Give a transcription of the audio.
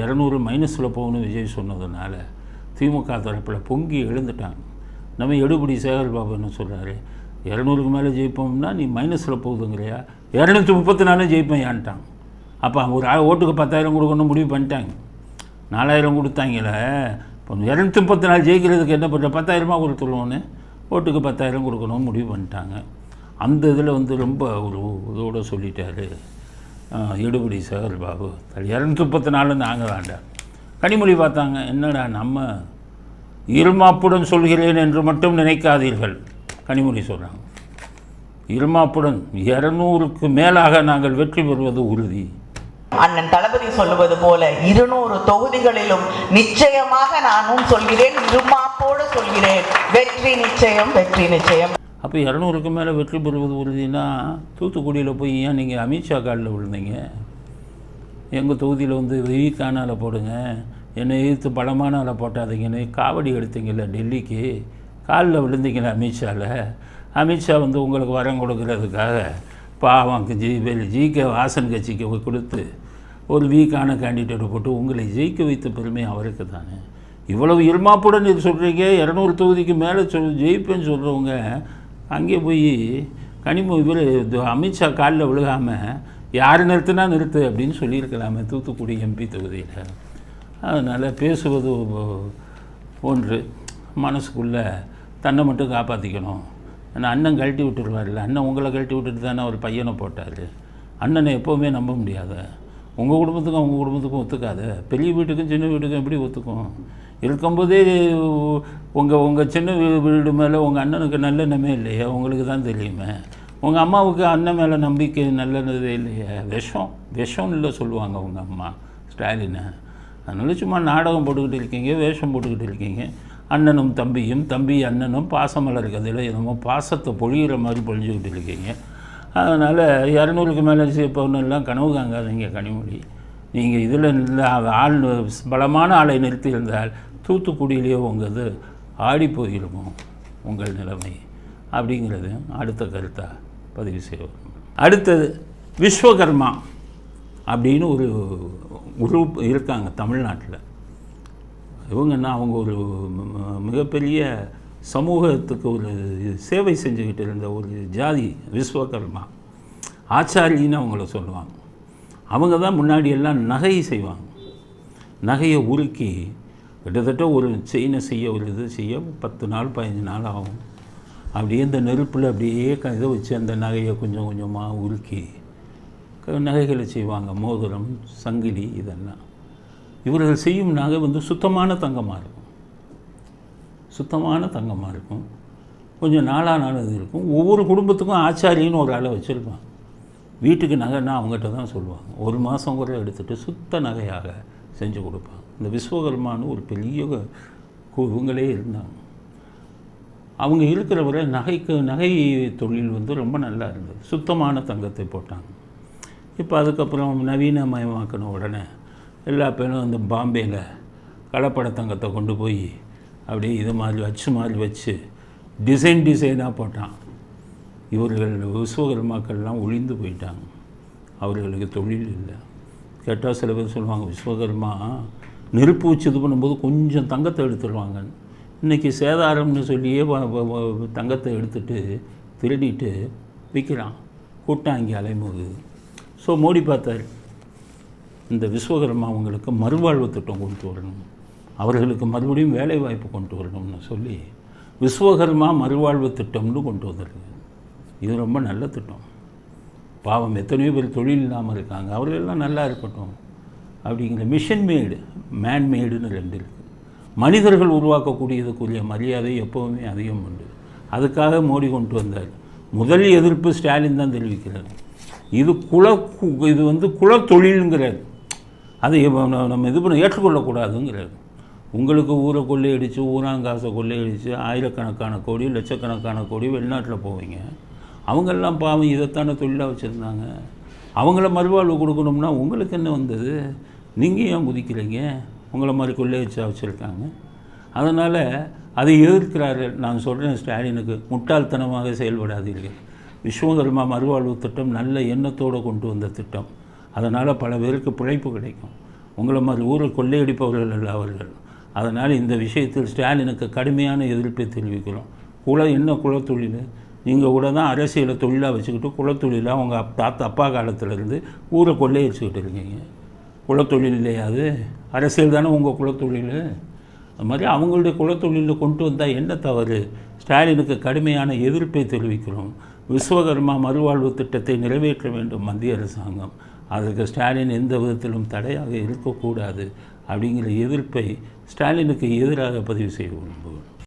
இரநூறு மைனஸில் போகணும் விஜய் சொன்னதுனால திமுக தரப்பில் பொங்கி எழுந்துட்டாங்க நம்ம எடுபடி சேகர் பாபு என்ன சொல்கிறாரு இரநூறுக்கு மேலே ஜெயிப்போம்னா நீ மைனஸில் போகுதுங்கிறியா? இரநூத்தி முப்பத்தி நாலு ஜெயிப்பேன் ஏன்ட்டான். அப்போ ஒரு ஆ ஓட்டுக்கு பத்தாயிரம் கொடுக்கணும் முடிவு பண்ணிட்டாங்க. நாலாயிரம் கொடுத்தாங்களே இப்போ இரநூத்தி முப்பத்தி நாலு ஜெயிக்கிறதுக்கு என்ன பண்ணுற பத்தாயிரமா கொடுத்துருவோன்னு ஓட்டுக்கு பத்தாயிரம் கொடுக்கணும் முடிவு பண்ணிட்டாங்க. அந்த இதில் வந்து ரொம்ப ஒரு இதோடு சொல்லிட்டாரு. ஈடுபடி சேகர் பாபு. இரநூத்தி முப்பத்தி நாலு நாங்கள் தாண்டா கனிமொழி பார்த்தாங்க என்னடா நம்ம இருமாப்புடன் சொல்கிறேன் என்று மட்டும் நினைக்காதீர்கள் கனிமொழி சொல்கிறாங்க இருமாப்புடன் இரநூறுக்கு மேலாக நாங்கள் வெற்றி பெறுவது உறுதி. அண்ணன் தளபதி சொல்லுவது போல இருநூறு தொகுதிகளிலும் நிச்சயமாக நானும் சொல்கிறேன் இருமாப்போடு சொல்கிறேன். வெற்றி நிச்சயம் வெற்றி நிச்சயம். அப்போ இரநூறுக்கு மேலே வெற்றி பெறுவது உறுதினா தூத்துக்குடியில் போய் ஏன் நீங்கள் அமித்ஷா காலில் விழுந்தீங்க? எங்கள் தொகுதியில் வந்து வெயித்தானால் போடுங்க. என்னை எதிர்த்து பலமானால் ஆளை போட்டாதீங்கன்னு காவடி எடுத்தீங்கல்ல டெல்லிக்கு? காலில் விழுந்தீங்களே அமித்ஷாவில் அமித்ஷா வந்து உங்களுக்கு வரம் கொடுக்கறதுக்காக பாவம் ஜி ஜி கே வாசன் கட்சிக்கு கொடுத்து ஒரு வீக்கான கேண்டிடேட்டை போட்டு உங்களை ஜெயிக்க வைத்த பெருமை அவருக்கு தானே. இவ்வளவு இருமாப்புடன் இது சொல்கிறீங்க இரநூறு தொகுதிக்கு மேலே சொல் ஜெயிப்பேன்னு சொல்கிறவங்க அங்கே போய் கனிமு இவர் அமித்ஷா காலில் விழுகாமல் யார் நிறுத்தினா நிறுத்து? அப்படின்னு சொல்லியிருக்கலாமே தூத்துக்குடி எம்பி தொகுதியில். அதனால் பேசுவது ஒன்று. மனசுக்குள்ளே தன்னை மட்டும் காப்பாற்றிக்கணும் ஏன்னா அண்ணன் கழட்டி விட்டுருவார்ல. அண்ணன் உங்களை கழட்டி விட்டுட்டு தானே ஒரு பையனை போட்டார். அண்ணனை எப்போவுமே நம்ப முடியாத. உங்கள் குடும்பத்துக்கும் அவங்க குடும்பத்துக்கும் ஒத்துக்காத. பெரிய வீட்டுக்கும் சின்ன வீட்டுக்கும் எப்படி ஒத்துக்கும்? இருக்கும்போதே உங்கள் உங்கள் சின்ன வீடு மேலே உங்கள் அண்ணனுக்கு நல்லெண்ணமே இல்லையா? உங்களுக்கு தான் தெரியுமே. உங்கள் அம்மாவுக்கு அண்ணன் மேலே நம்பிக்கை நல்லதே இல்லையா? விஷம் விஷம் இல்லை சொல்லுவாங்க உங்கள் அம்மா ஸ்டாலினை. அதனால சும்மா நாடகம் போட்டுக்கிட்டு இருக்கீங்க வேஷம் போட்டுக்கிட்டு இருக்கீங்க. அண்ணனும் தம்பியும் தம்பி அண்ணனும் பாசமலர் கதையில் என்னமோ பாசத்தை பொழிகிற மாதிரி பொழிஞ்சுக்கிட்டு இருக்கீங்க. அதனால் இரநூறுக்கு மேலே சேர்ப்பவனெல்லாம் கனவு காங்காதீங்க கனிமொழி. நீங்கள் இதில் இல்லை ஆள் பலமான ஆளை நிறுத்தியிருந்தால் தூத்துக்குடியிலேயே உங்கள் இது ஆடி போயிருமோ உங்கள் நிலைமை? அப்படிங்கிறது அடுத்த கருத்தாக பதிவு செய்வோம். அடுத்தது விஸ்வகர்மா அப்படின்னு ஒரு குரூப் இருக்காங்க தமிழ்நாட்டில். இவங்கன்னா அவங்க ஒரு மிகப்பெரிய சமூகத்துக்கு ஒரு சேவை செஞ்சுக்கிட்டு இருந்த ஒரு ஜாதி விஸ்வகர்மா. ஆச்சாரின்னு அவங்கள சொல்லுவாங்க. அவங்க தான் முன்னாடி எல்லாம் நகையை செய்வாங்க. நகையை உருக்கி கிட்டத்தட்ட ஒரு செயினை செய்ய ஒரு இது செய்ய பத்து நாள் பதினஞ்சு நாள் ஆகும். அப்படியே இந்த நெருப்பில் அப்படியே க- இதை வச்சு அந்த நகையை கொஞ்சம் கொஞ்சமாக உருக்கி நகைகளை செய்வாங்க. மோதிரம் சங்கிலி இதெல்லாம். இவர்கள் செய்யும் நகை வந்து சுத்தமான தங்கமாக இருக்கும். சுத்தமான தங்கமாக இருக்கும். கொஞ்சம் நாளாக நாள் இது இருக்கும். ஒவ்வொரு குடும்பத்துக்கும் ஆச்சாரின்னு ஒரு ஆளை வச்சுருப்பாங்க. வீட்டுக்கு நகைன்னா அவங்ககிட்ட தான் சொல்லுவாங்க. ஒரு மாதம் கூட எடுத்துகிட்டு சுத்த நகையாக செஞ்சு கொடுப்பாங்க. இந்த விஸ்வகர்மான்னு ஒரு பெரிய இவங்களே இருந்தாங்க. அவங்க இருக்கிற வரை நகைக்கு நகை தொழில் வந்து ரொம்ப நல்லா இருந்தது. சுத்தமான தங்கத்தை போட்டாங்க. இப்போ அதுக்கப்புறம் நவீனமயமாக்கின உடனே எல்லா பேரும் அந்த பாம்பேயில் கலப்பட தங்கத்தை கொண்டு போய் அப்படியே இது மாதிரி வச்சு மாதிரி வச்சு டிசைன் டிசைனாக போட்டான் இவர்கள் விஸ்வகர்மாக்கள்லாம் ஒளிந்து போயிட்டாங்க. அவர்களுக்கு தொழில் இல்லை. கேட்டால் சில பேர் சொல்லுவாங்க விஸ்வகர்மா நெருப்பு வச்சு இது பண்ணும்போது கொஞ்சம் தங்கத்தை எடுத்துடுவாங்க இன்றைக்கி சேதாரம்னு சொல்லியே வ- வ- தங்கத்தை எடுத்துட்டு திருடிட்டு விற்கிறான் கூட்டம் அங்கே அலைமோகுது ஸோ மோடி பார்த்தாரு இந்த விஸ்வகர்மா அவங்களுக்கு மறுவாழ்வு திட்டம் கொண்டு வரணும். அவர்களுக்கு மறுபடியும் வேலை வாய்ப்பு கொண்டு வரணும்னு சொல்லி விஸ்வகர்மா மறுவாழ்வு திட்டம்னு கொண்டு வந்திருக்கு இது ரொம்ப நல்ல திட்டம். பாவம் எத்தனையோ பேர் தொழில் இல்லாமல் இருக்காங்க. அவர்களெல்லாம் நல்லா இருக்கட்டும். அப்படிங்கிற மிஷன் மேடு மேன் மேடுன்னு ரெண்டு இருக்குது மனிதர்கள் உருவாக்கக்கூடியதுக்குரிய மரியாதை எப்போவுமே அதிகம் உண்டு. அதுக்காக மோடி கொண்டு வந்தார். முதல் எதிர்ப்பு ஸ்டாலின் தான் தெரிவிக்கிறார். இது குல இது வந்து குலத்தொழிலுங்கிறார் அதை நம்ம இது பண்ண ஏற்றுக்கொள்ளக்கூடாதுங்கிறார். உங்களுக்கு ஊரை கொள்ளையடித்து ஊராங்காசை கொள்ளையடித்து ஆயிரக்கணக்கான கோடி லட்சக்கணக்கான கோடி வெளிநாட்டில் போவீங்க. அவங்கெல்லாம் பாவம் இதைத்தானே தொழிலாக வச்சுருந்தாங்க. அவங்கள மறுவாழ்வு கொடுக்கணும்னா உங்களுக்கு என்ன வந்தது? நீங்கள் ஏன் குதிக்கிறீங்க? உங்களை மாதிரி கொள்ளையடிச்சா வச்சுருக்காங்க. அதனால் அதை எதிர்க்கிறாரு. நான் சொல்கிறேன் ஸ்டாலினுக்கு முட்டாள்தனமாக செயல்படாதீர்கள். விஸ்வகர்மா மறுவாழ்வு திட்டம் நல்ல எண்ணத்தோடு கொண்டு வந்த திட்டம். அதனால் பல பேருக்கு பிழைப்பு கிடைக்கும். உங்களை மாதிரி ஊரை கொள்ளையடிப்பவர்கள் அல்ல அவர்கள். அதனால் இந்த விஷயத்தில் ஸ்டாலினுக்கு கடுமையான எதிர்ப்பை தெரிவிக்கிறோம். குல என்ன குலத்தொழில்? நீங்கள் கூட தான் அரசியலை தொழிலாக வச்சுக்கிட்டு குலத்தொழிலாக உங்கள் தாத்தா அப்பா காலத்திலேருந்து ஊரை கொள்ளையடிச்சுக்கிட்டு இருக்கீங்க. குலத்தொழில் இல்லையா அது? அரசியல் தானே உங்கள் குலத்தொழில். அது மாதிரி அவங்களுடைய குலத்தொழிலில் கொண்டு வந்தால் என்ன தவறு? ஸ்டாலினுக்கு கடுமையான எதிர்ப்பை தெரிவிக்கிறோம். விஸ்வகர்மா மறுவாழ்வு திட்டத்தை நிறைவேற்ற வேண்டும் மத்திய அரசாங்கம். அதற்கு ஸ்டாலின் எந்த விதத்திலும் தடையாக இருக்கக்கூடாது அப்படிங்கிற எதிர்ப்பை ஸ்டாலினுக்கு எதிராக பதிவு செய்ய விரும்புகிறோம்.